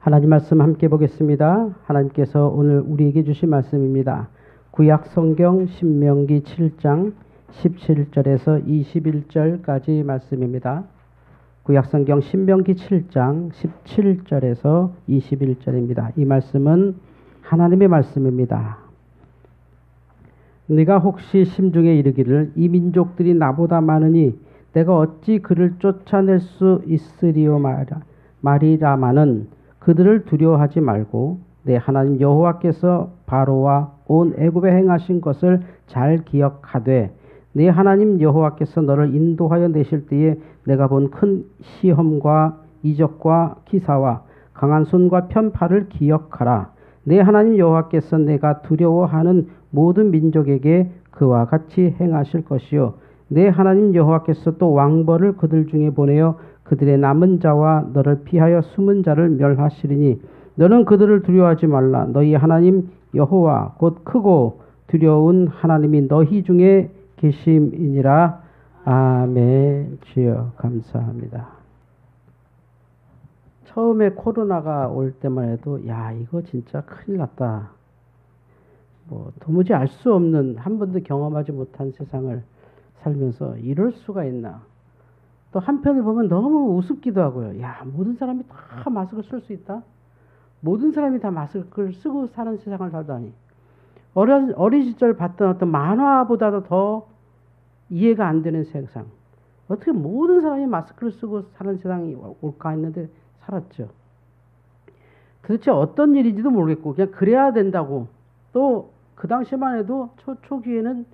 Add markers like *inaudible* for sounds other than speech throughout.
하나님 말씀 함께 보겠습니다. 하나님께서 오늘 우리에게 주신 말씀입니다. 구약 성경 신명기 7장 17절에서 21절까지 말씀입니다. 구약 성경 신명기 7장 17절에서 21절입니다. 이 말씀은 하나님의 말씀입니다. 네가 혹시 심중에 이르기를 이 민족들이 나보다 많으니 내가 어찌 그를 쫓아낼 수 있으리요 말이라마는 그들을 두려워하지 말고 내 하나님 여호와께서 바로와 온 애굽에 행하신 것을 잘 기억하되 내 하나님 여호와께서 너를 인도하여 내실 때에 내가 본 큰 시험과 이적과 기사와 강한 손과 편팔을 기억하라. 내 하나님 여호와께서 내가 두려워하는 모든 민족에게 그와 같이 행하실 것이요 내 하나님 여호와께서 또 왕벌을 그들 중에 보내어 그들의 남은 자와 너를 피하여 숨은 자를 멸하시리니 너는 그들을 두려워하지 말라 너희 하나님 여호와 곧 크고 두려운 하나님이 너희 중에 계심이니라 아멘 주여 감사합니다. 처음에 코로나가 올 때만 해도 야 이거 진짜 큰일 났다. 뭐 도무지 알 수 없는 한 번도 경험하지 못한 세상을 살면서 이럴 수가 있나. 또 한편을 보면 너무 우습기도 하고요. 야 모든 사람이 다 마스크를 쓸 수 있다. 모든 사람이 다 마스크를 쓰고 사는 세상을 살다니. 어린, 어린 시절 봤던 어떤 만화보다도 더 이해가 안 되는 세상. 어떻게 모든 사람이 마스크를 쓰고 사는 세상이 올까 했는데 살았죠. 도대체 어떤 일인지도 모르겠고 그냥 그래야 된다고 또 그 당시만 해도 초, 초기에는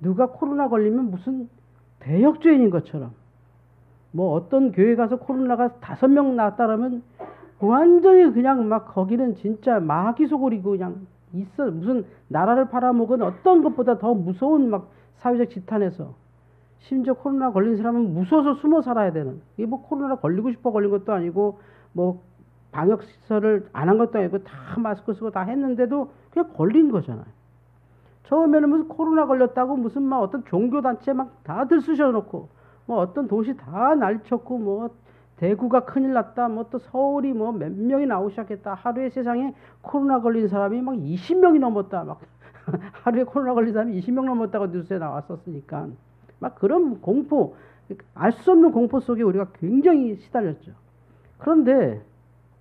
누가 코로나 걸리면 무슨 대역죄인인 것처럼 뭐 어떤 교회 가서 코로나가 다섯 명 나왔다라면 완전히 그냥 막 거기는 진짜 마귀 소굴이고 그냥 있어 무슨 나라를 팔아먹은 어떤 것보다 더 무서운 막 사회적 지탄에서 심지어 코로나 걸린 사람은 무서워서 숨어 살아야 되는 이게 뭐 코로나 걸리고 싶어 걸린 것도 아니고 뭐 방역 시설을 안 한 것도 아니고 다 마스크 쓰고 다 했는데도 그냥 걸린 거잖아요. 처음에는 무슨 코로나 걸렸다고 무슨 막 어떤 종교 단체 막 다 들 쑤셔 놓고 뭐 어떤 도시 다 날쳤고 뭐 대구가 큰일 났다 뭐 또 서울이 뭐 몇 명이 나오기 시작했다 하루에 세상에 코로나 걸린 사람이 막 20명이 넘었다 막 *laughs* 하루에 코로나 걸린 사람이 20명 넘었다고 뉴스에 나왔었으니까 막 그런 공포 알 수 없는 공포 속에 우리가 굉장히 시달렸죠. 그런데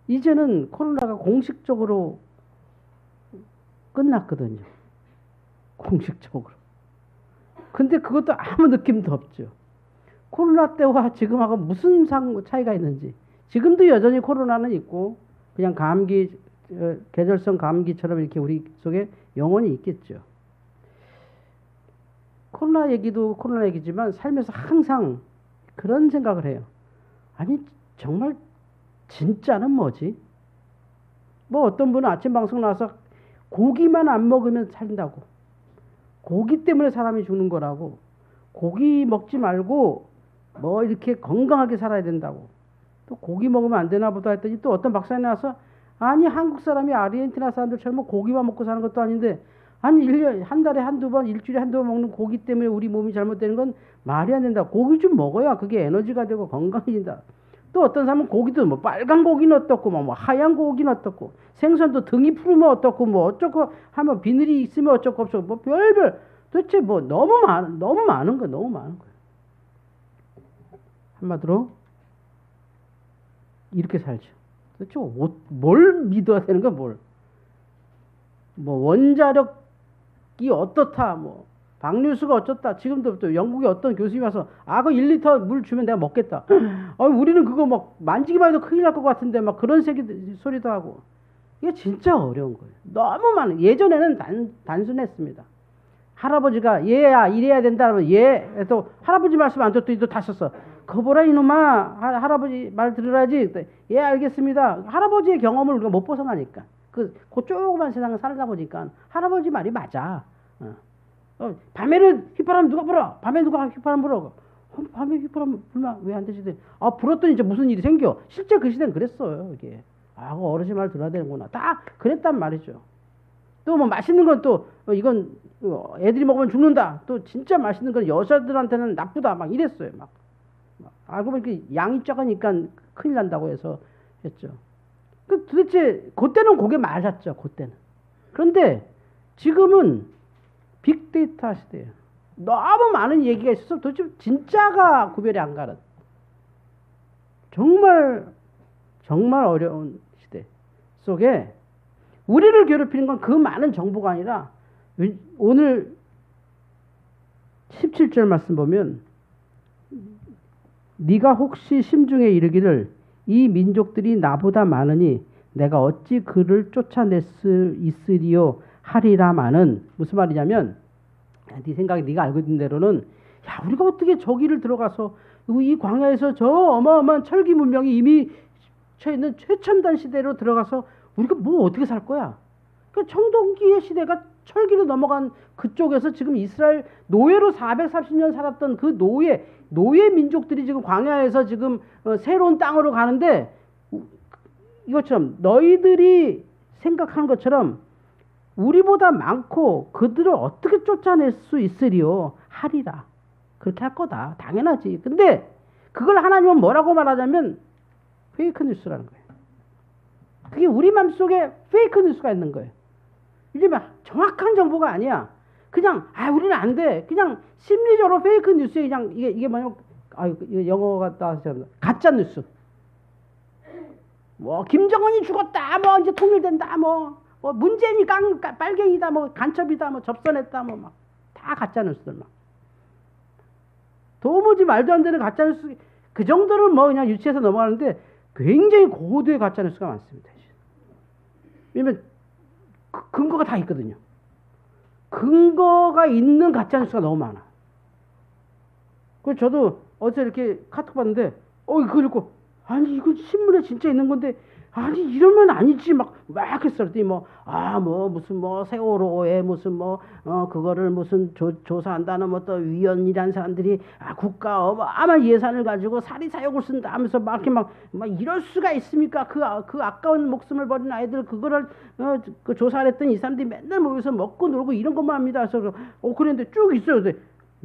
이제는 코로나가 공식적으로 끝났거든요. 공식적으로. 근데 그것도 아무 느낌도 없죠. 코로나 때와 지금하고 무슨 상 차이가 있는지. 지금도 여전히 코로나는 있고 그냥 감기 어, 계절성 감기처럼 이렇게 우리 속에 영원히 있겠죠. 코로나 얘기도 코로나 얘기지만 살면서 항상 그런 생각을 해요. 아니 정말 진짜는 뭐지? 뭐 어떤 분은 아침 방송 나와서 고기만 안 먹으면 살린다고. 고기 때문에 사람이 죽는 거라고. 고기 먹지 말고 뭐 이렇게 건강하게 살아야 된다고. 또 고기 먹으면 안 되나 보다 했더니 또 어떤 박사님 나와서 아니 한국 사람이 아르헨티나 사람들처럼 뭐 고기만 먹고 사는 것도 아닌데 아니 1년 한 달에 한두 번 일주일에 한두 번 먹는 고기 때문에 우리 몸이 잘못되는 건 말이 안 된다. 고기 좀 먹어야 그게 에너지가 되고 건강해진다. 또 어떤 사람은 고기도 뭐 빨간 고기는 어떻고 뭐, 뭐 하얀 고기는 어떻고 생선도 등이 푸르면 어떻고 뭐 어쩌고 하면 비늘이 있으면 어쩌고 없고 뭐 별별 도대체 뭐 너무 많 너무 많은 거 너무 많은 거예요. 한마디로 이렇게 살죠. 도대체 뭘 믿어야 되는 거 뭘? 뭐 원자력이 어떻다 뭐 박뉴스가 어쩌다. 지금도 또 영국의 어떤 교수님이 와서 아, 그 1리터 물 주면 내가 먹겠다. *laughs* 아, 우리는 그거 막 만지기만 해도 큰일 날 것 같은데 막 그런 세기, 소리도 하고. 이게 진짜 어려운 거예요. 너무 많은. 예전에는 단, 단순했습니다. 할아버지가 얘야 이래야 된다 하면 얘또 할아버지 말씀 안 듣더니 또 다시 썼어. 거보라 이놈아 할아버지 말 들으라지. 예 알겠습니다. 할아버지의 경험을 우리가 못 벗어나니까. 그, 그 조그만 세상을 살다 보니까 할아버지 말이 맞아. 어. 어, 밤에는 휘파람 누가 불어? 밤에 누가 휘파람 불어? 어, 밤에 휘파람 불면 왜 안 되지? 아, 불었더니 이제 무슨 일이 생겨? 실제 그 시대는 그랬어요, 이게. 아, 그 어르신 말 들어야 되는구나. 다 그랬단 말이죠. 또 뭐 맛있는 건 또, 어, 이건 어, 애들이 먹으면 죽는다. 또 진짜 맛있는 건 여자들한테는 나쁘다. 막 이랬어요, 막. 알고 보니까 양이 적으니까 큰일 난다고 해서 했죠. 그 도대체 그때는 그게 맞았죠. 그때는. 그런데 지금은 빅데이터 시대예요. 너무 많은 얘기가 있어서 도대체 진짜가 구별이 안 가는 정말 정말 어려운 시대 속에 우리를 괴롭히는 건 그 많은 정보가 아니라 오늘 17절 말씀 보면 네가 혹시 심중에 이르기를 이 민족들이 나보다 많으니 내가 어찌 그를 쫓아낼 수 있으리요 하리라마는 무슨 말이냐면 네 생각에 네가 알고 있는 대로는 야 우리가 어떻게 저기를 들어가서 이 광야에서 저 어마어마한 철기 문명이 이미 처 있는 최첨단 시대로 들어가서 우리가 뭐 어떻게 살 거야? 그 청동기의 시대가 철기로 넘어간 그쪽에서 지금 이스라엘 노예로 430년 살았던 그 노예 노예 민족들이 지금 광야에서 지금 어, 새로운 땅으로 가는데 이것처럼 너희들이 생각하는 것처럼 우리보다 많고 그들을 어떻게 쫓아낼 수 있으리요? 하리라. 그렇게 할 거다. 당연하지. 근데 그걸 하나님은 뭐라고 말하자면 페이크 뉴스라는 거예요. 그게 우리 맘속에 페이크 뉴스가 있는 거예요. 이게 막 정확한 정보가 아니야 그냥 아 우리는 안 돼. 그냥 심리적으로 페이크 뉴스에 그냥 이게 이게 뭐냐면 아 영어가 따서 가짜 뉴스. 뭐 김정은이 죽었다 뭐 이제 통일된다 뭐, 뭐 문재인이 깡, 빨갱이다 뭐 간첩이다 뭐 접선했다 뭐 막. 다 가짜 뉴스들 막. 도무지 말도 안 되는 가짜 뉴스. 그 정도는 뭐 그냥 유치해서 넘어가는데 굉장히 고도의 가짜 뉴스가 많습니다. 왜냐면 그 근거가 다 있거든요. 근거가 있는 가짜 뉴스가 너무 많아. 그 저도 어제 이렇게 카톡 봤는데 어 이거 읽고 아니 이거 신문에 진짜 있는 건데 아니 이러면 아니지 막 막 했어 그랬더니 뭐아뭐 뭐 무슨 뭐 세월호에 무슨 뭐어 그거를 무슨 조, 조사한다는 뭐 또 위원이란 사람들이 아 국가 어 아마 예산을 가지고 사리 사욕을 쓴다 하면서 막 이렇게 막, 막 이럴 수가 있습니까? 그, 아, 그 아까운 목숨을 버린 아이들 그거를 어, 그 조사를 했더니 이 사람들이 맨날 모여서 먹고 놀고 이런 것만 합니다. 그래서 어 그랬는데 쭉 있어요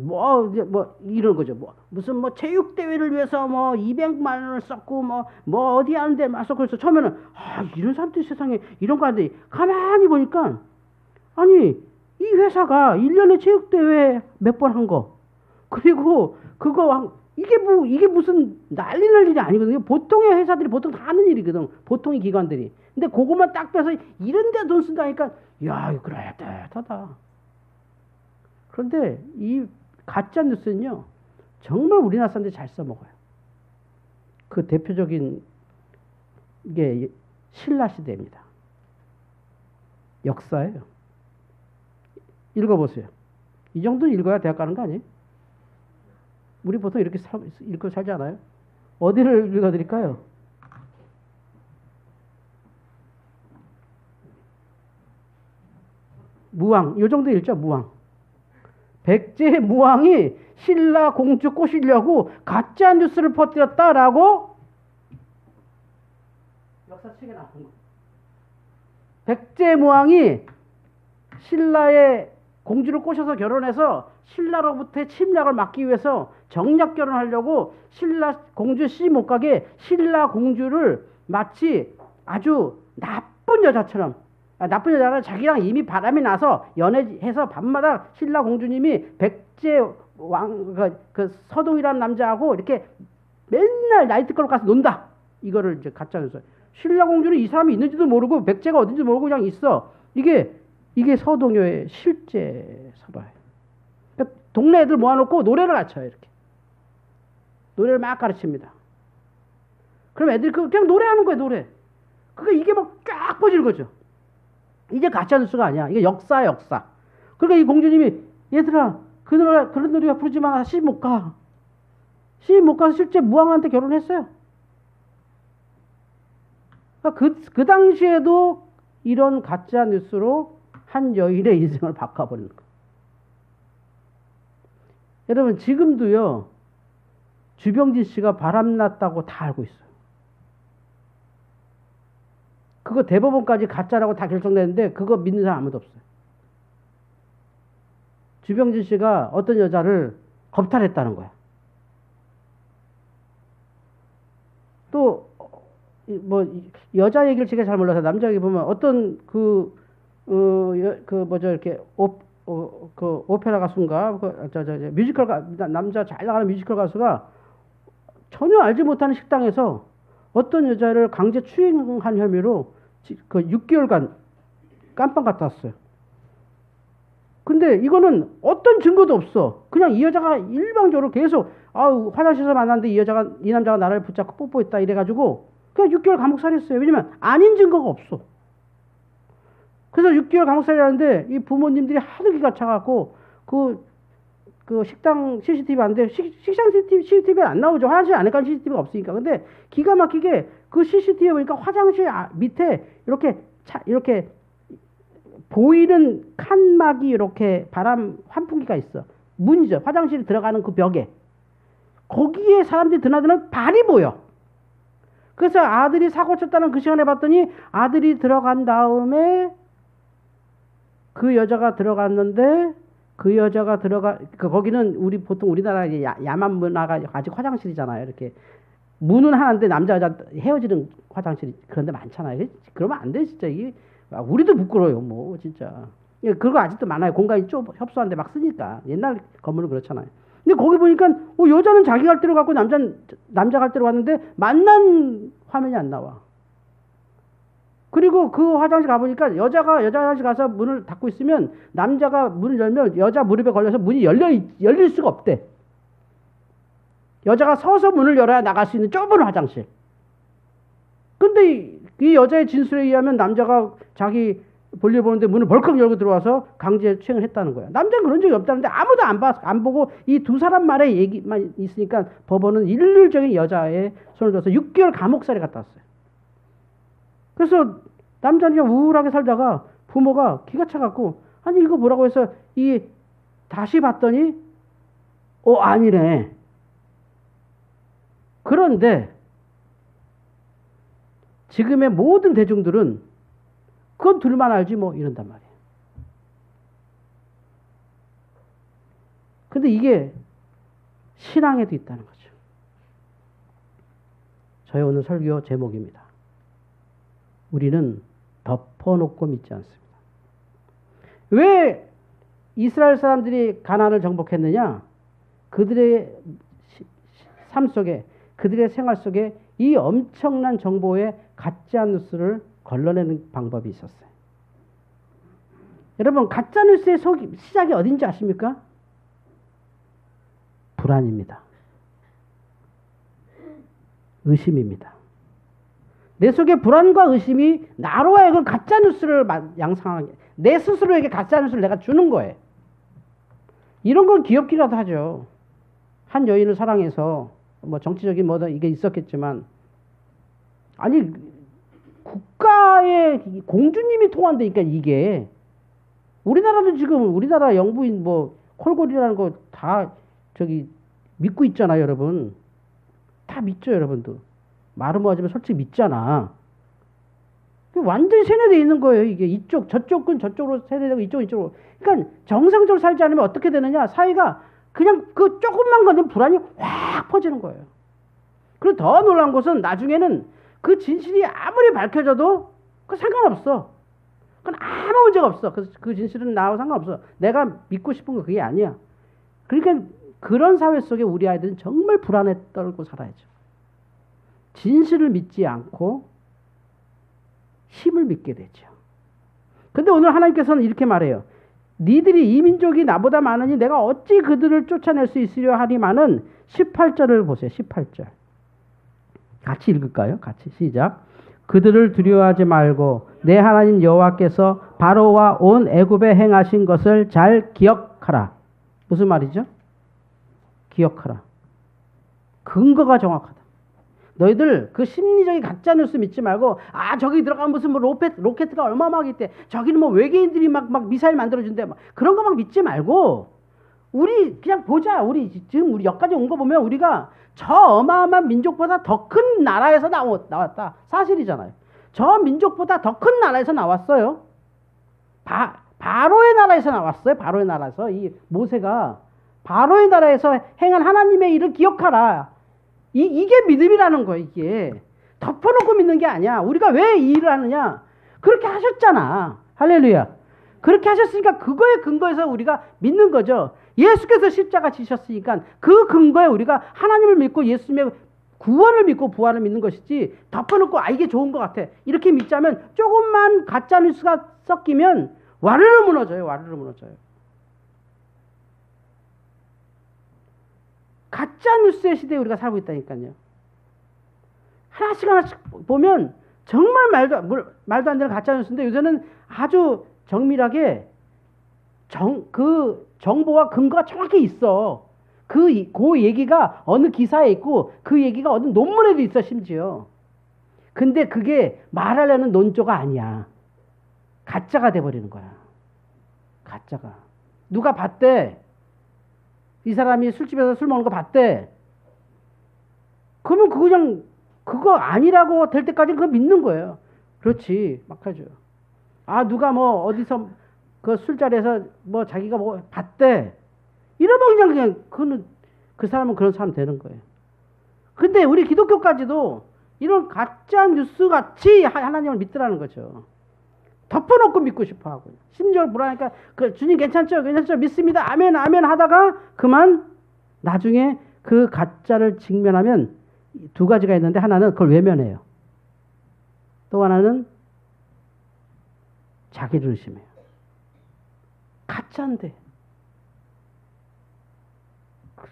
뭐, 뭐, 이런 거죠. 뭐, 무슨 뭐 체육대회를 위해서 뭐 200만 원을 썼고 뭐, 뭐 어디 하는데 막 썼고 그래서 처음에는 아, 이런 사람들이 세상에 이런 거 하는데 가만히 보니까 아니, 이 회사가 1년에 체육대회 몇 번 한 거. 그리고 그거 이게 뭐, 이게 무슨 난리 날 일이 아니거든요. 보통의 회사들이 보통 다 하는 일이거든. 보통의 기관들이. 근데 그것만 딱 빼서 이런 데 돈 쓴다니까, 야, 그래, 따뜻하다. 그런데 이 가짜 뉴스는요, 정말 우리나라 사람들이 잘 써먹어요. 그 대표적인 게 신라 시대입니다. 역사예요. 읽어보세요. 이 정도는 읽어야 대학 가는 거 아니에요? 우리 보통 이렇게 사, 읽고 살지 않아요? 어디를 읽어드릴까요? 무왕, 요 정도 읽죠, 무왕. 백제 무왕이 신라 공주 꼬시려고 가짜 뉴스를 퍼뜨렸다라고 역사책에 나온 거. 백제 무왕이 신라의 공주를 꼬셔서 결혼해서 신라로부터 침략을 막기 위해서 정략 결혼하려고 신라 공주 씨못 가게 신라 공주를 마치 아주 나쁜 여자처럼 아, 나쁜 여자는 자기랑 이미 바람이 나서 연애해서 밤마다 신라 공주님이 백제 왕, 그, 그 서동이라는 남자하고 이렇게 맨날 나이트클럽 가서 논다. 이거를 이제 가짜 뉴스. 신라 공주는 이 사람이 있는지도 모르고 백제가 어딘지 모르고 그냥 있어. 이게 이게 서동요의 실제 서봐요. 그러니까 동네 애들 모아놓고 노래를 가르쳐요 이렇게. 노래를 막 가르칩니다. 그럼 애들이 그 그냥 노래하는 거예요 노래. 그러니까 이게 막 쫙 퍼지는 거죠. 이게 가짜 뉴스가 아니야. 이게 역사야, 역사. 그러니까 이 공주님이 얘들아, 그 노래, 그런 노래가 부르지 마. 시집 못 가. 시집 못 가서 실제 무왕한테 결혼했어요. 그러니까 그, 그 당시에도 이런 가짜 뉴스로 한 여인의 인생을 바꿔버리는 거. 여러분, 지금도요, 주병진 씨가 바람났다고 다 알고 있어요. 그거 대법원까지 가짜라고 다 결정됐는데 그거 믿는 사람 아무도 없어요. 주병진 씨가 어떤 여자를 겁탈했다는 거야. 또 뭐 여자 얘기를 제가 잘 몰라서 남자 얘기 보면 어떤 그 어, 여, 그 뭐죠 이렇게 오, 어, 그 오페라 가수인가 그 저 저, 저, 뮤지컬 가 남자 잘 나가는 뮤지컬 가수가 전혀 알지 못하는 식당에서 어떤 여자를 강제 추행한 혐의로 지- 그 6개월간 깜빵 왔어요. 근데 이거는 어떤 증거도 없어. 그냥 이 여자가 일방적으로 계속 아우 화장실에서 만났는데 이 여자가 이 남자가 나를 붙잡고 뽀뽀했다 이래가지고 그냥 6개월 감옥살이했어요. 왜냐면 아닌 증거가 없어. 그래서 6개월 감옥살이하는데 이 부모님들이 하도 기가 차갖고 그, 그 식당 CCTV 안 돼. 식, 식당 CCTV, CCTV 안 나오죠. 화장실 안에 간 CCTV가 없으니까. 근데 기가 막히게 그 CCTV 보니까 화장실 아- 밑에 이렇게 차, 이렇게 보이는 칸막이 이렇게 바람 환풍기가 있어. 문이죠. 화장실 들어가는 그 벽에. 거기에 사람들이 드나드는 발이 보여. 그래서 아들이 사고 쳤다는 그 시간에 봤더니 아들이 들어간 다음에 그 여자가 들어갔는데 그 여자가 들어가 그 거기는 우리 보통 우리나라 야, 야만 문화가 아직 화장실이잖아요. 이렇게 문은 하나인데 남자 여자 헤어지는 화장실이 그런데 많잖아요. 그러면 안 돼 진짜 이게 아, 우리도 부끄러워요. 뭐 진짜 예, 그거 아직도 많아요. 공간이 좀 협소한데 막 쓰니까 옛날 건물은 그렇잖아요. 근데 거기 보니까 어, 여자는 자기 갈 대로 갔고 남자는 남자 갈 대로 갔는데 만난 화면이 안 나와. 그리고 그 화장실 가보니까 여자가 여자 화장실 가서 문을 닫고 있으면 남자가 문을 열면 여자 무릎에 걸려서 문이 열려 있- 열릴 수가 없대. 여자가 서서 문을 열어야 나갈 수 있는 좁은 화장실. 근데 이, 이 여자의 진술에 의하면 남자가 자기 볼일 보는데 문을 벌컥 열고 들어와서 강제 추행을 했다는 거야. 남자는 그런 적이 없다는데 아무도 안, 봐, 안 보고 이 두 사람 말의 얘기만 있으니까 법원은 일률적인 여자의 손을 들어서 6개월 감옥살이 갔다 왔어요. 그래서 남자는 그냥 우울하게 살다가 부모가 기가 차갖고 아니 이거 뭐라고 해서 이 다시 봤더니 어 아니네. 그런데 지금의 모든 대중들은 그건 둘만 알지 뭐 이런단 말이에요. 근데 이게 신앙에도 있다는 거죠. 저희 오늘 설교 제목입니다. 우리는 덮어놓고 믿지 않습니다. 왜 이스라엘 사람들이 가나안을 정복했느냐? 그들의 삶 속에 그들의 생활 속에 이 엄청난 정보의 가짜 뉴스를 걸러내는 방법이 있었어요. 여러분 가짜 뉴스의 속 시작이 어딘지 아십니까? 불안입니다. 의심입니다. 내 속에 불안과 의심이 나로 하여금 가짜 뉴스를 마- 양상하게 내 스스로에게 가짜 뉴스를 내가 주는 거예요. 이런 건 귀엽기라도 하죠. 한 여인을 사랑해서 뭐 정치적인 뭐다 이게 있었겠지만 아니 국가의 공주님이 통한다니까 이게 우리나라도 지금 우리나라 영부인 뭐 콜골이라는 거 다 저기 믿고 있잖아요, 여러분. 다 믿죠, 여러분도. 말은 뭐하지만 솔직히 믿잖아. 그 완전히 세뇌되어 있는 거예요. 이게 이쪽 저쪽은 저쪽으로 세뇌되고 이쪽은 이쪽으로. 그러니까 정상적으로 살지 않으면 어떻게 되느냐? 사회가 그냥 그 조금만 건드면 불안이 확 퍼지는 거예요. 그리고 더 놀란 것은 나중에는 그 진실이 아무리 밝혀져도 그 상관없어. 그건 아무 문제가 없어. 그래서 그 진실은 나하고 상관없어. 내가 믿고 싶은 거 그게 아니야. 그러니까 그런 사회 속에 우리 아이들은 정말 불안에 떨고 살아야죠. 진실을 믿지 않고 힘을 믿게 되죠. 근데 오늘 하나님께서는 이렇게 말해요. 니들이 이 민족이 나보다 많으니 내가 어찌 그들을 쫓아낼 수 있으려 하리마는 18절을 보세요. 18절. 같이 읽을까요? 같이 시작. 그들을 두려워하지 말고 내 하나님 여호와께서 바로와 온 애굽에 행하신 것을 잘 기억하라. 무슨 말이죠? 기억하라. 근거가 정확하다. 너희들 그 심리적인 가짜 뉴스 믿지 말고 아 저기 들어가면 무슨 뭐 로켓 로켓가 얼마막 있대. 저기는 뭐 외계인들이 막 막 미사일 만들어준대. 막 그런 거 막 믿지 말고 우리 그냥 보자. 우리 지금 우리 여기까지 온 거 보면 우리가 저 어마어마한 민족보다 더 큰 나라에서 나왔, 나왔다. 사실이잖아요. 저 민족보다 더 큰 나라에서 나왔어요. 바, 바로의 나라에서 나왔어요. 바로의 나라에서. 이 모세가 바로의 나라에서 행한 하나님의 일을 기억하라 이, 이게 믿음이라는 거예요, 이게. 덮어놓고 믿는 게 아니야. 우리가 왜 이 일을 하느냐? 그렇게 하셨잖아. 할렐루야. 그렇게 하셨으니까 그거에 근거해서 우리가 믿는 거죠. 예수께서 십자가 지셨으니까 그 근거에 우리가 하나님을 믿고 예수님의 구원을 믿고 부활을 믿는 것이지 덮어놓고 아 이게 좋은 것 같아 이렇게 믿자면 조금만 가짜 뉴스가 섞이면 와르르 무너져요 와르르 무너져요 가짜 뉴스의 시대에 우리가 살고 있다니까요 하나씩 하나씩 보면 정말 말도 말도 안 되는 가짜 뉴스인데 요새는 아주 정밀하게 정, 그 정보와 근거가 정확히 있어. 그, 그 얘기가 어느 기사에 있고 그 얘기가 어느 논문에도 있어, 심지어. 근데 그게 말하려는 논조가 아니야. 가짜가 돼버리는 거야. 가짜가. 누가 봤대? 이 사람이 술집에서 술 먹는 거 봤대? 그러면 그거 그냥 그거 아니라고 될 때까지 그거 믿는 거예요. 그렇지. 막 하죠. 아, 누가 뭐 어디서 그 술자리에서 뭐 자기가 뭐 봤대. 이러면 그냥 그냥 그는 그 사람은 그런 사람 되는 거예요. 근데 우리 기독교까지도 이런 가짜 뉴스 같이 하나님을 믿더라는 거죠. 덮어놓고 믿고 싶어 하고 심지어 불안하니까 그 주님 괜찮죠? 괜찮죠? 믿습니다. 아멘 아멘 하다가 그만 나중에 그 가짜를 직면하면 두 가지가 있는데 하나는 그걸 외면해요. 또 하나는 자기를 의심해요. 가짜인데.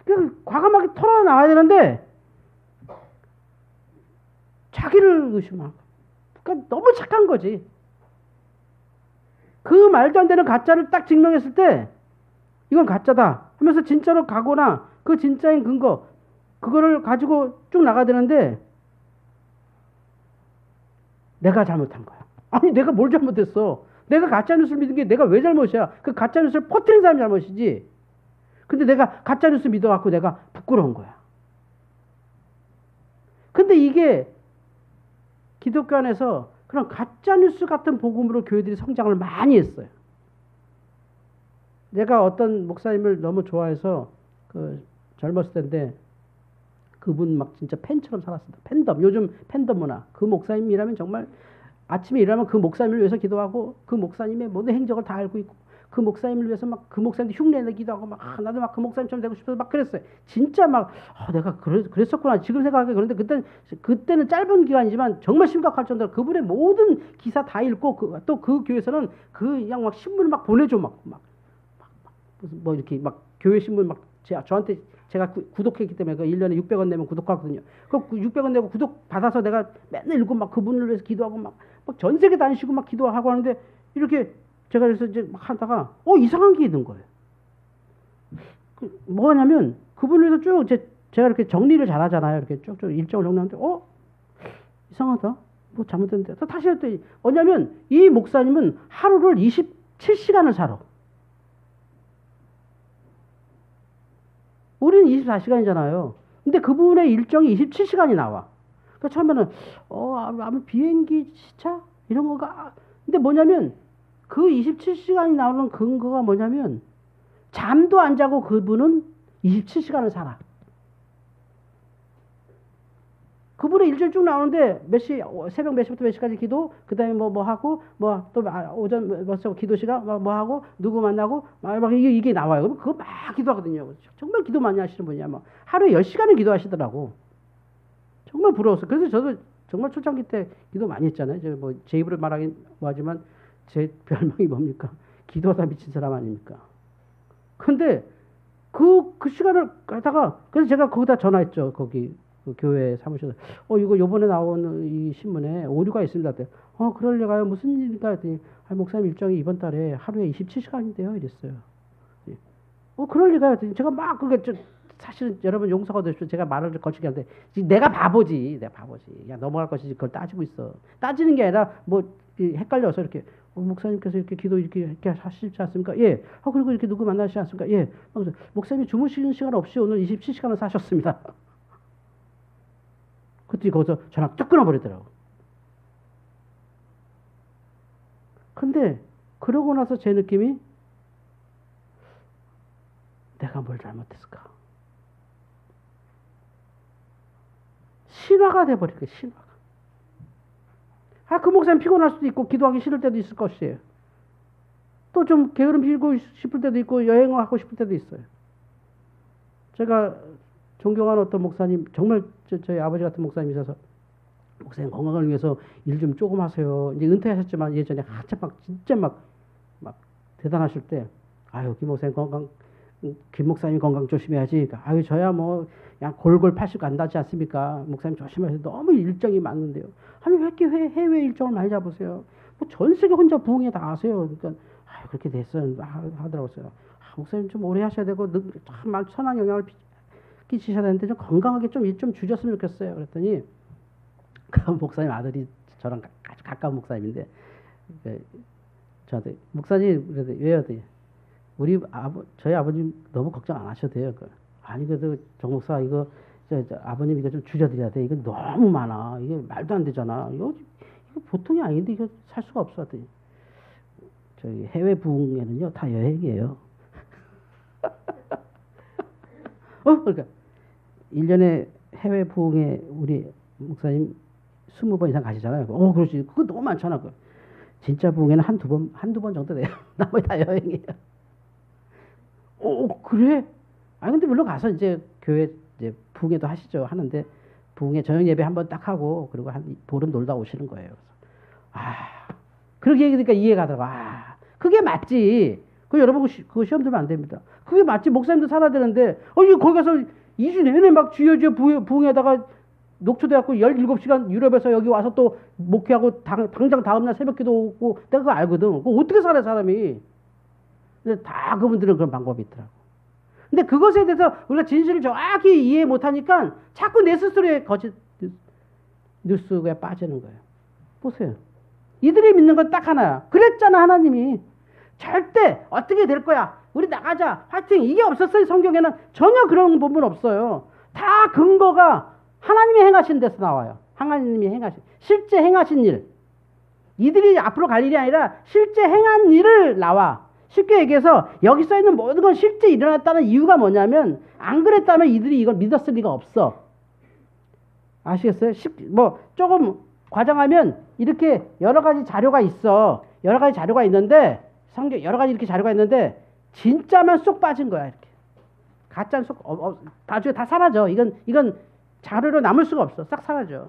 그 과감하게 털어 나와야 되는데 자기를 의심하고. 그러니까 너무 착한 거지. 그 말도 안 되는 가짜를 딱 증명했을 때 이건 가짜다 하면서 진짜로 가거나 그 진짜인 근거 그거를 가지고 쭉 나가야 되는데 내가 잘못한 거야. 아니 내가 뭘 잘못했어? 내가 가짜 뉴스를 믿은 게 내가 왜 잘못이야? 그 가짜 뉴스를 퍼뜨린 사람이 잘못이지. 근데 내가 가짜 뉴스 믿어 갖고 내가 부끄러운 거야. 근데 이게 기독교 안에서 그런 가짜뉴스 같은 복음으로 교회들이 성장을 많이 했어요. 내가 어떤 목사님을 너무 좋아해서 그 젊었을 때인데 그분 막 진짜 팬처럼 살았습니다. 팬덤. 요즘 팬덤 문화. 그 목사님이라면 정말 아침에 일어나면 그 목사님을 위해서 기도하고 그 목사님의 모든 행적을 다 알고 있고 그 목사님을 위해서 막 그 목사님도 흉내 내기도 하고 막 아, 나도 막 그 목사님처럼 되고 싶어서 막 그랬어요. 진짜 막 아, 내가 그랬, 그랬었구나 지금 생각하기 그런데 그때 그때는 짧은 기간이지만 정말 심각할 정도로 그분의 모든 기사 다 읽고 그, 또그 교회에서는 그냥 막 신문을 막 보내줘 막막 막, 막, 무슨 뭐 이렇게 막 교회 신문 막 제, 저한테 제가 구, 독했기 때문에 그 1년에 600원 내면 구독하거든요. 그 600원 내고 구독 받아서 내가 맨날 읽고 막 그분을 위해서 기도하고 막전 세계 다니시고 막 기도하고 하는데 이렇게 제가 그래서 이제 막 하다가 어 이상한 게 있는 거예요. 그 뭐냐면 그분을 위해서 쭉 제, 제가 이렇게 정리를 잘 하잖아요. 이렇게 쭉쭉 일정을 정리하는데 어 이상하다. 뭐 잘못됐는데 다시 했더니 뭐냐면 이 목사님은 하루를 27시간을 살아. 우리는 24시간이잖아요. 근데 그분의 일정이 27시간이 나와. 그러니까 처음에는 어 아무 비행기 시차 이런 거가 근데 뭐냐면 그 27시간이 나오는 근거가 뭐냐면 잠도 안 자고 그분은 27시간을 살아. 그분의 일주일 쭉 나오는데 몇 시, 새벽 몇 시부터 몇 시까지 기도, 그 다음에 뭐, 뭐 하고, 뭐, 또 아, 오전 뭐, 기도 시간, 뭐, 뭐 하고, 누구 만나고, 막, 막 이게, 이게 나와요. 그럼 그거 막 기도하거든요. 정말 기도 많이 하시는 분이야. 뭐, 하루에 10시간을 기도하시더라고. 정말 부러웠어. 그래서 저도 정말 초창기 때 기도 많이 했잖아요. 저 뭐, 제 입으로 말하긴 뭐하지만, 제 별명이 뭡니까? 기도하다 미친 사람 아닙니까? 근데, 그, 그 시간을 갖다가, 그래서 제가 거기다 전화했죠. 거기, 그 교회 사무실에서 어 이거 요번에 나온 이 신문에 오류가 있습니다. 어 그럴 리가요. 무슨 일인가 했더니 아, 목사님 일정이 이번 달에 하루에 27시간인데요. 이랬어요. 예. 어 그럴 리가요. 했더니 제가 막 그게 좀 사실은 여러분 용서가 되십시오. 제가 말을 거치게 하는데 내가 바보지. 내가 바보지. 야 넘어갈 것이지 그걸 따지고 있어. 따지는 게 아니라 뭐 헷갈려서 이렇게 어, 목사님께서 이렇게 기도 이렇게, 이렇게 하시지 않습니까? 예. 어, 그리고 이렇게 누구 만나시지 않습니까? 예. 목사님이 주무시는 시간 없이 오늘 27시간을 사셨습니다. *laughs* 그때 거기서 전화 뚝 끊어버리더라고. 근데 그러고 나서 제 느낌이 내가 뭘 잘못했을까? 신화가 돼버린 거야, 신화가. 아, 그 목사님 피곤할 수도 있고 기도하기 싫을 때도 있을 것이에요. 또 좀 게으름 피고 싶을 때도 있고 여행을 하고 싶을 때도 있어요. 제가 존경하는 어떤 목사님, 정말 저, 저희 아버지 같은 목사님이셔서 목사님 건강을 위해서 일 좀 조금 하세요. 이제 은퇴하셨지만 예전에 한참 막 진짜 막, 막 대단하실 때, 아유, 김 목사님 건강, 김 목사님 건강 조심해야지. 아유, 저야 뭐, 그냥 골골 80 간다지 않습니까? 목사님 조심하세요. 너무 일정이 많은데요. 아니, 왜 이렇게 해, 해외 일정을 많이 잡으세요? 뭐 전 세계 혼자 부흥회 다 하세요. 그러니까, 아유, 그렇게 됐어요. 하더라고요. 아, 목사님 좀 오래 하셔야 되고, 참 선한 영향을 끼치셔야 되는데, 좀 건강하게 좀일좀 주셨으면 좋겠어요. 그랬더니, *laughs* 그 목사님 아들이 저랑 아주 가까운 목사님인데 그 저한테 목사님 그래도 왜요? 우리 아버 저희 아버님 너무 걱정 안 하셔도 돼요. 그 아니 그래도 정 목사 이거 저, 저 아버님 이거 좀 줄여드려야 돼. 이거 너무 많아. 이게 말도 안 되잖아. 이거 이거 보통이 아닌데 이거 살 수가 없어. 하더니 저희 해외 부흥에는요 다 여행이에요. *laughs* 어 그러니까 1년에 해외 부흥에 우리 목사님 스무 번 이상 가시잖아요. 어, 그렇지. 그거 너무 많잖아. 그. 진짜 부흥에는 한두 번, 한두 번 정도 돼요. *laughs* 나머지 다 여행이에요. 어, 그래? 아니, 근데 물론 가서 이제 교회 이제 부흥회도 하시죠. 하는데 부흥회 저녁 예배 한번 딱 하고 그리고 한 보름 놀다 오시는 거예요. 아, 그렇게 얘기하니까 이해가 가더라고. 아, 그게 맞지. 그 여러분 그거 시험 들면 안 됩니다. 그게 맞지. 목사님도 살아야 되는데, 어, 이 거기 가서 2주 내내 막 주여 주여 부흥회다가 녹초대학교 17시간 유럽에서 여기 와서 또 목회하고 당, 장 다음날 새벽 기도 오고 내가 그거 알거든. 그거 어떻게 살아 사람이. 다 그분들은 그런 방법이 있더라고. 근데 그것에 대해서 우리가 진실을 정확히 이해 못하니까 자꾸 내 스스로의 거짓 뉴스에 빠지는 거예요. 보세요. 이들이 믿는 건 딱 하나야. 그랬잖아 하나님이. 절대 어떻게 될 거야. 우리 나가자. 화이팅. 이게 없었어요. 성경에는 전혀 그런 부분 없어요. 다 근거가 하나님이 행하신 데서 나와요. 하나님이 행하신 실제 행하신 일. 이들이 앞으로 갈 일이 아니라 실제 행한 일을 나와. 쉽게 얘기해서 여기 써 있는 모든 건 실제 일어났다는 이유가 뭐냐면 안 그랬다면 이들이 이걸 믿었을 리가 없어. 아시겠어요? 뭐 조금 과장하면 이렇게 여러 가지 자료가 있어. 여러 가지 자료가 있는데 성경 여러 가지 이렇게 자료가 있는데 진짜만 쏙 빠진 거야 이렇게. 가짜는 쏙 어, 어, 나중에 다 사라져. 이건 이건 자료로 남을 수가 없어. 싹 사라져.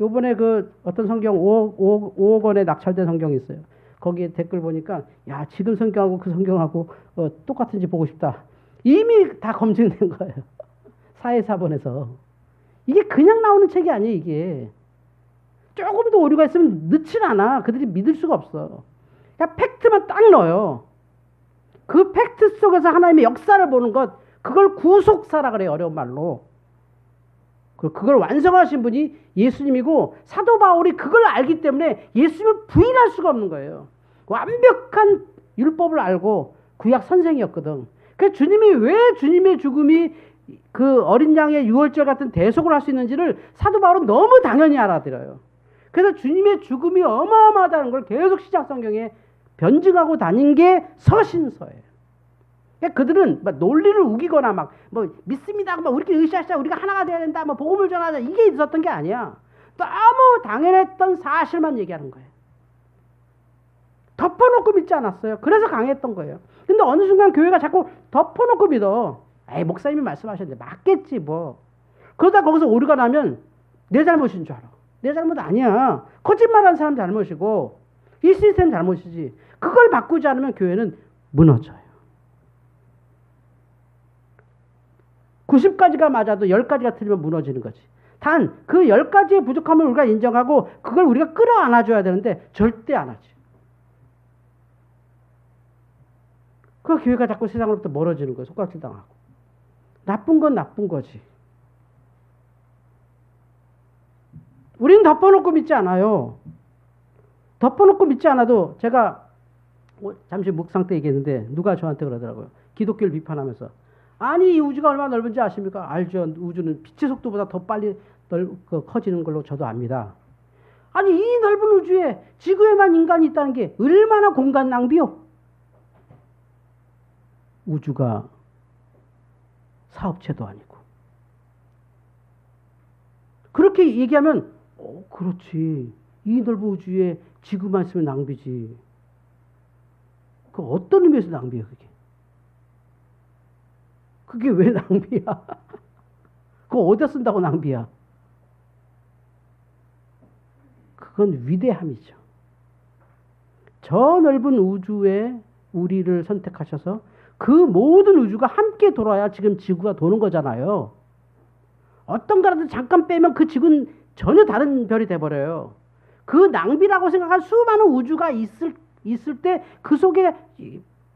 요번에 그 어떤 성경 5억, 5억, 5억 원에 낙찰된 성경이 있어요. 거기에 댓글 보니까 야 지금 성경하고 그 성경하고 어, 똑같은지 보고 싶다. 이미 다 검증된 거예요. *laughs* 사회사본에서. 이게 그냥 나오는 책이 아니에요 이게. 조금 더 오류가 있으면 넣질 않아. 그들이 믿을 수가 없어. 그냥 팩트만 딱 넣어요. 그 팩트 속에서 하나님의 역사를 보는 것 그걸 구속사라 그래요. 어려운 말로. 그걸 완성하신 분이 예수님이고 사도 바울이 그걸 알기 때문에 예수님을 부인할 수가 없는 거예요. 완벽한 율법을 알고 구약 선생이었거든. 그 주님이 왜 주님의 죽음이 그 어린 양의 유월절 같은 대속을 할 수 있는지를 사도 바울은 너무 당연히 알아들어요. 그래서 주님의 죽음이 어마어마하다는 걸 계속 시작 성경에 변증하고 다닌 게 서신서예요. 그러니까 그들은 막 논리를 우기거나 막 뭐 믿습니다. 막 우리끼리 의시하자. 우리가 하나가 돼야 된다. 뭐 복음을 전하자. 이게 있었던 게 아니야. 너무 당연했던 사실만 얘기하는 거예요. 덮어놓고 믿지 않았어요. 그래서 강했던 거예요. 근데 어느 순간 교회가 자꾸 덮어놓고 믿어. 에이, 목사님이 말씀하셨는데 맞겠지 뭐. 그러다 거기서 오류가 나면 내 잘못인 줄 알아. 내 잘못 아니야. 거짓말하는 사람 잘못이고 이 시스템 잘못이지. 그걸 바꾸지 않으면 교회는 무너져요. 90가지가 맞아도 10가지가 틀리면 무너지는 거지. 단, 그 10가지의 부족함을 우리가 인정하고 그걸 우리가 끌어안아 줘야 되는데 절대 안 하지. 그 교회가 자꾸 세상으로부터 멀어지는 거예요. 손가락질 당하고. 나쁜 건 나쁜 거지. 우리는 덮어놓고 믿지 않아요. 덮어놓고 믿지 않아도 제가 잠시 묵상 때 얘기했는데 누가 저한테 그러더라고요. 기독교를 비판하면서 아니 이 우주가 얼마나 넓은지 아십니까? 알죠. 우주는 빛의 속도보다 더 빨리 넓, 그, 커지는 걸로 저도 압니다. 아니 이 넓은 우주에 지구에만 인간이 있다는 게 얼마나 공간 낭비요? 우주가 사업체도 아니고 그렇게 얘기하면 어, 그렇지. 이 넓은 우주에 지구만 있으면 낭비지. 그 어떤 의미에서 낭비야, 그게? 그게 왜 낭비야? *laughs* 그거 어디다 쓴다고 낭비야? 그건 위대함이죠. 저 넓은 우주에 우리를 선택하셔서 그 모든 우주가 함께 돌아야 지금 지구가 도는 거잖아요. 어떤 거라도 잠깐 빼면 그 지구는 전혀 다른 별이 돼버려요. 그 낭비라고 생각한 수많은 우주가 있을, 있을 때 그 속에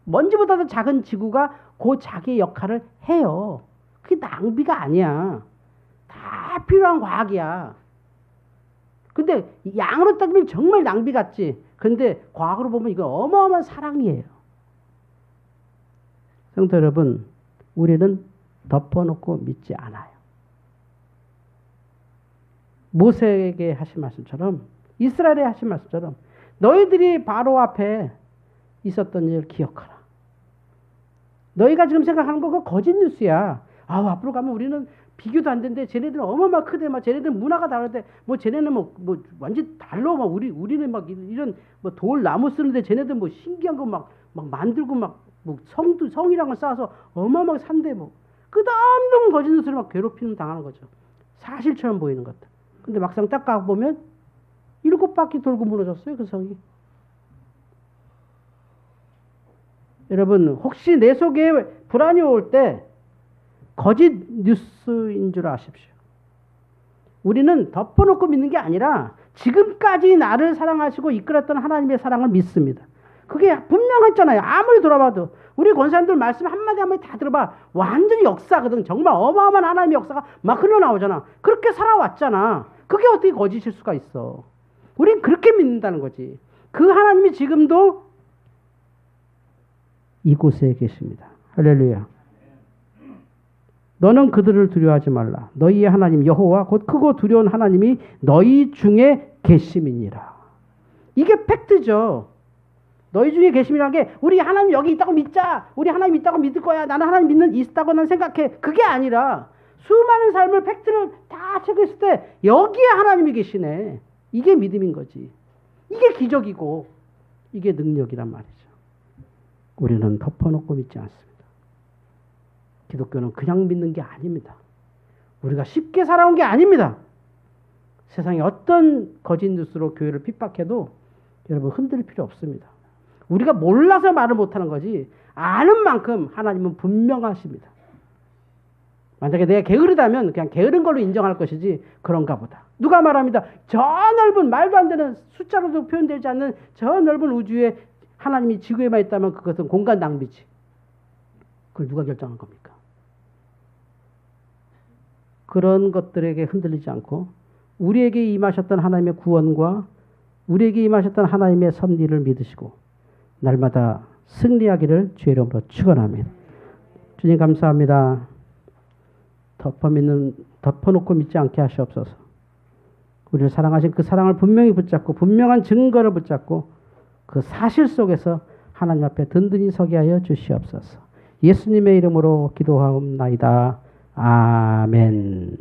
먼지보다도 작은 지구가 그 자기의 역할을 해요. 그게 낭비가 아니야. 다 필요한 과학이야. 근데 양으로 따지면 정말 낭비 같지. 근데 과학으로 보면 이거 어마어마한 사랑이에요. 성도 여러분, 우리는 덮어놓고 믿지 않아요. 모세에게 하신 말씀처럼 이스라엘에 하신 말씀처럼 너희들이 바로 앞에 있었던 일을 기억하라. 너희가 지금 생각하는 거 그거 거짓 뉴스야. 아 앞으로 가면 우리는 비교도 안 되는데 쟤네들은 어마어마 크대 막 쟤네들은 문화가 다르대 뭐 쟤네는 뭐, 뭐 완전 달라 막 우리 우리는 막 이런 뭐 돌 나무 쓰는데 쟤네들 뭐 신기한 거 막막 만들고 막 뭐 성도 성이랑 걸 쌓아서 어마어마하게 산대 뭐 끝없는 거짓 뉴스를 막 괴롭히는 당하는 거죠. 사실처럼 보이는 것들. 근데 막상 딱 가보면 일곱 바퀴 돌고 무너졌어요 그 성이. 여러분 혹시 내 속에 불안이 올 때 거짓 뉴스인 줄 아십시오. 우리는 덮어놓고 믿는 게 아니라 지금까지 나를 사랑하시고 이끌었던 하나님의 사랑을 믿습니다. 그게 분명했잖아요. 아무리 들어봐도 우리 권사님들 말씀 한마디 한마디 다 들어봐. 완전히 역사거든. 정말 어마어마한 하나님의 역사가 막 흘러나오잖아. 그렇게 살아왔잖아. 그게 어떻게 거짓일 수가 있어. 우린 그렇게 믿는다는 거지. 그 하나님이 지금도 이곳에 계십니다. 할렐루야. 너는 그들을 두려워하지 말라. 너희의 하나님 여호와 곧 크고 두려운 하나님이 너희 중에 계심이니라. 이게 팩트죠. 너희 중에 계심이라는 게 우리 하나님 여기 있다고 믿자. 우리 하나님 있다고 믿을 거야. 나는 하나님 믿는 있다고 난 생각해. 그게 아니라 수많은 삶을 팩트를 다 체크했을 때 여기에 하나님이 계시네. 이게 믿음인 거지. 이게 기적이고 이게 능력이란 말이죠. 우리는 덮어놓고 믿지 않습니다. 기독교는 그냥 믿는 게 아닙니다. 우리가 쉽게 살아온 게 아닙니다. 세상에 어떤 거짓 뉴스로 교회를 핍박해도 여러분 흔들 필요 없습니다. 우리가 몰라서 말을 못하는 거지 아는 만큼 하나님은 분명하십니다. 만약에 내가 게으르다면 그냥 게으른 걸로 인정할 것이지 그런가 보다. 누가 말합니다. 저 넓은 말도 안 되는 숫자로도 표현되지 않는 저 넓은 우주에 하나님이 지구에만 있다면 그것은 공간 낭비지. 그걸 누가 결정한 겁니까? 그런 것들에게 흔들리지 않고 우리에게 임하셨던 하나님의 구원과 우리에게 임하셨던 하나님의 섭리를 믿으시고 날마다 승리하기를 주의 이름으로 축원합니다. 주님 감사합니다. 덮어 믿는 덮어놓고 믿지 않게 하시옵소서. 우리를 사랑하신 그 사랑을 분명히 붙잡고 분명한 증거를 붙잡고 그 사실 속에서 하나님 앞에 든든히 서게 하여 주시옵소서. 예수님의 이름으로 기도하옵나이다. 아멘.